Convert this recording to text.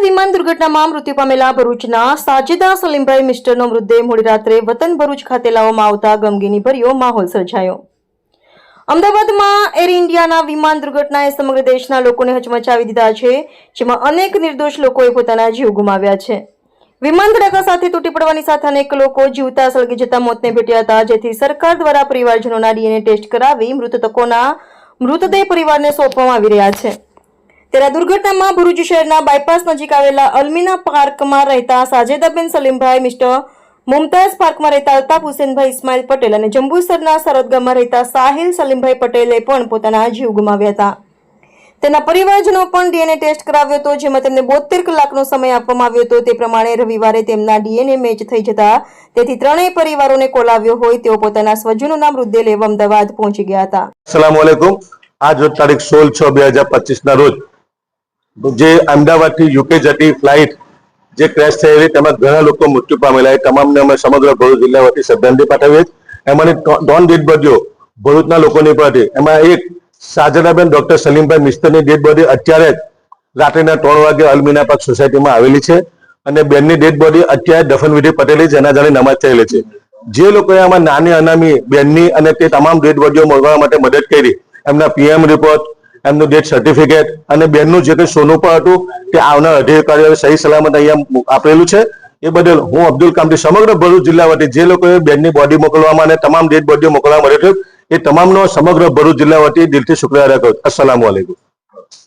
વિમાન દુર્ઘટનામાં મૃત્યુ પામેલા ભરૂચના સાજેદા સલીમભાઈ મિસ્ટરનો મૃતદેહ મોડી રાત્રે વતન ભરૂચ ખાતે લાવવામાં આવતા ગમગીની ભર્યો માહોલ સર્જાયો. અમદાવાદમાં એર ઇન્ડિયાના વિમાન દુર્ઘટનાએ સમગ્ર દેશના લોકોને હચમચાવી દીધા છે, જેમાં અનેક નિર્દોષ લોકોએ પોતાના જીવ ગુમાવ્યા છે. વિમાન ધડાકા સાથે તૂટી પડવાની સાથે અનેક લોકો જીવતા સળગી જતા મોતને ભેટ્યા હતા, જેથી સરકાર દ્વારા પરિવારજનોના ડીએનએ ટેસ્ટ કરાવી મૃતકોના મૃતદેહ પરિવારને સોંપવામાં આવી રહ્યા છે. ત્યારે દુર્ઘટનામાં ભરૂચ શહેરના બાયપાસ નજીક આવેલા અલ્મીના પાર્કમાં રહેતા સાજેદાબેન સલીમભાઈ, મિસ્ટર મુમતાઝ પાર્કમાં રહેતા અલ્તાફ હુસેનભાઈ, ઇસ્માઇલ પટેલ અને જંબુસરના ગામમાં રહેતા સાહિલ સલીમભાઈ પટેલે પણ પોતાના જીવ ગુમાવ્યા હતા. તેના પરિવારજનો પણ ડીએનએ ટેસ્ટ કરાવ્યો હતો, જેમાં તેમને બોતેર કલાકનો સમય આપવામાં આવ્યો હતો. તે પ્રમાણે રવિવારે તેમના ડીએનએ મેચ થઈ જતા તેથી ત્રણેય પરિવારોને કોલ આવ્યો હોય તેઓ પોતાના સ્વજનોના મૃતદેહ લેવા અમદાવાદ પહોંચી ગયા હતા. અસલામ આજ તારીખ સોળ છ બે હજાર પચીસ ના રોજ જે અમદાવાદથી યુકે જતી ફ્લાઇટ જે ક્રેશ થયેલી તેમાં ઘણા લોકો મૃત્યુ પામેલા એ તમામને અમે સમગ્ર ભરૂચ જિલ્લા વતી શ્રદ્ધાંજલિ પાઠવીએ એમાં ત્રણ ડેડ બોડીઓ ભરૂચના લોકોની પણ હતી. એમાં એક સાજનાબેન ડોક્ટર સલીમભાઈ મિસ્તરની ડેડ બોડી અત્યારે રાત્રિના ત્રણ વાગે અલમીના પાક સોસાયટીમાં આવેલી છે અને બેનની ડેડ બોડી અત્યારે દફનવિધિ પટેલી જનાજાની નમાજ થયેલી છે. જે લોકોએ આમાં નાની અનામી બેનની અને તે તમામ ડેડ બોડીઓ મળવા માટે મદદ કરી, એમના પીએમ રિપોર્ટ એમનું ડેથ સર્ટિફિકેટ અને બેનનું જે કંઈ સોનું પણ હતું તે આવનાર અધિકારીઓએ સહી સલામત અહીંયા આપેલું છે. એ બદલ હું અબ્દુલ કામથી સમગ્ર ભરૂચ જિલ્લા વતી જે લોકોએ બેનની બોડી મોકલવામાં અને તમામ ડેડ બોડીઓ મોકલવામાં મળ્યો એ તમામનો સમગ્ર ભરૂચ જિલ્લા વતી દિલથી શુક્રિયા અદા કરું અસલામ અલૈકુમ.